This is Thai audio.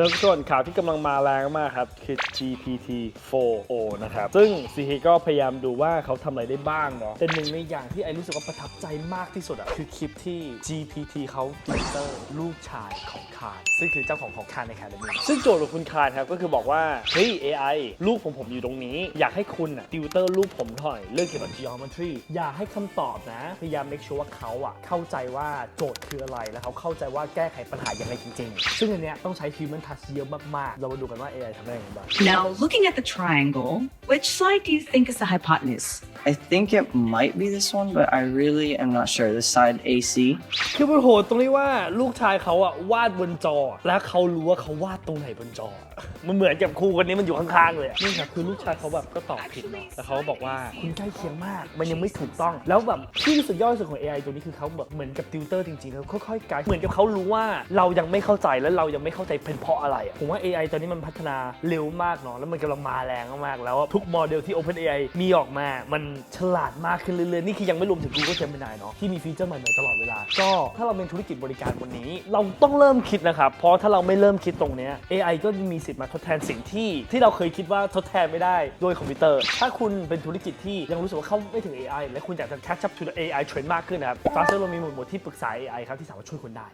แล้วส่วนข่าวที่กำลังมาแรงมากครับ คือ GPT 4o นะครับ ซึ่ง CK ก็พยายามดูว่าเขาทำอะไรได้บ้างเนาะเป็นหนึ่งในอย่างที่ไอรู้สึกว่าประทับใจมากที่สุดอะคือคลิปที่ GPT เขาติวเตอร์ลูกชายของคานซึ่งคือเจ้าของของคานใน Academy ซึ่งโจทย์ของคุณคานครับ ก็คือบอกว่า เฮ้ย AI ลูกผมผมอยู่ตรงนี้ อยากให้คุณอะติวเตอร์ลูกผมหน่อยเรื่องเกี่ยวกับ geometry อยากให้คำตอบนะ พยายาม make sure ว่าเขาอะเข้าใจว่าโจทย์คืออะไรแล้วเขาเข้าใจว่าแก้ไขปัญหายังไงจริง ๆ ซึ่งอันเนี้ยต้องใช้ human touch เยอะมากๆ เรามาดูกันว่า AI ทำได้ยังไงบ้าง Now, looking at the triangle, which side do you think is the hypotenuse? I think it might be this one, but I really am not sure. This side AC. คือมันโหดตรงที่ว่าลูกชายเขาอะวาดบนจอ แล้วเขารู้ว่าเขาวาดตรงไหนบนจอ มันเหมือนกับครูคนนี้มันอยู่ข้างๆเลยอะนี่ครับคือลูกชายเขาแบบก็ตอบผิดเนาะแต่เขาก็บอกว่าคุณใกล้เคียงมาก มันยังไม่ถูกต้อง แล้วแบบที่สุดยอดที่สุดของ AI ตัวนี้คือเขาแบบเหมือนกับติวเตอร์จริงๆแล้วค่อยๆไกด์เหมือนกับเขารู้ว่าเรายังไม่เข้าใจและเรายังไม่เข้าใจเป็นเพราะอะไรอะผมว่า AI ตอนนี้มันพัฒนาเร็วมากเนาะแล้วมันกำลังมาแรงมากๆแล้วทุกโมเดลที่ OpenAI มีออกมา มันฉลาดมากขึ้นเรื่อยๆ นี่คือยังไม่รวมถึง Google Gemini เนาะที่มีฟีเจอร์ใหม่ๆตลอดเวลา ก็ถ้าเราเป็นธุรกิจบริการวันนี้ เราต้องเริ่มคิดนะครับ เพราะถ้าเราไม่เริ่มคิดตรงเนี้ย AI ก็มีสิทธิ์มาทดแทนสิ่งที่ ที่เราเคยคิดว่าทดแทนไม่ได้ด้วยคอมพิวเตอร์ ถ้าคุณเป็นธุรกิจที่ยังรู้สึกว่าเข้าไม่ถึง AI และคุณอยากจะ catch up to the AI trend มากขึ้นนะครับ Faster เรามีหมวดหมู่ที่ปรึกษา AI ครับที่สามารถช่วยคุณได้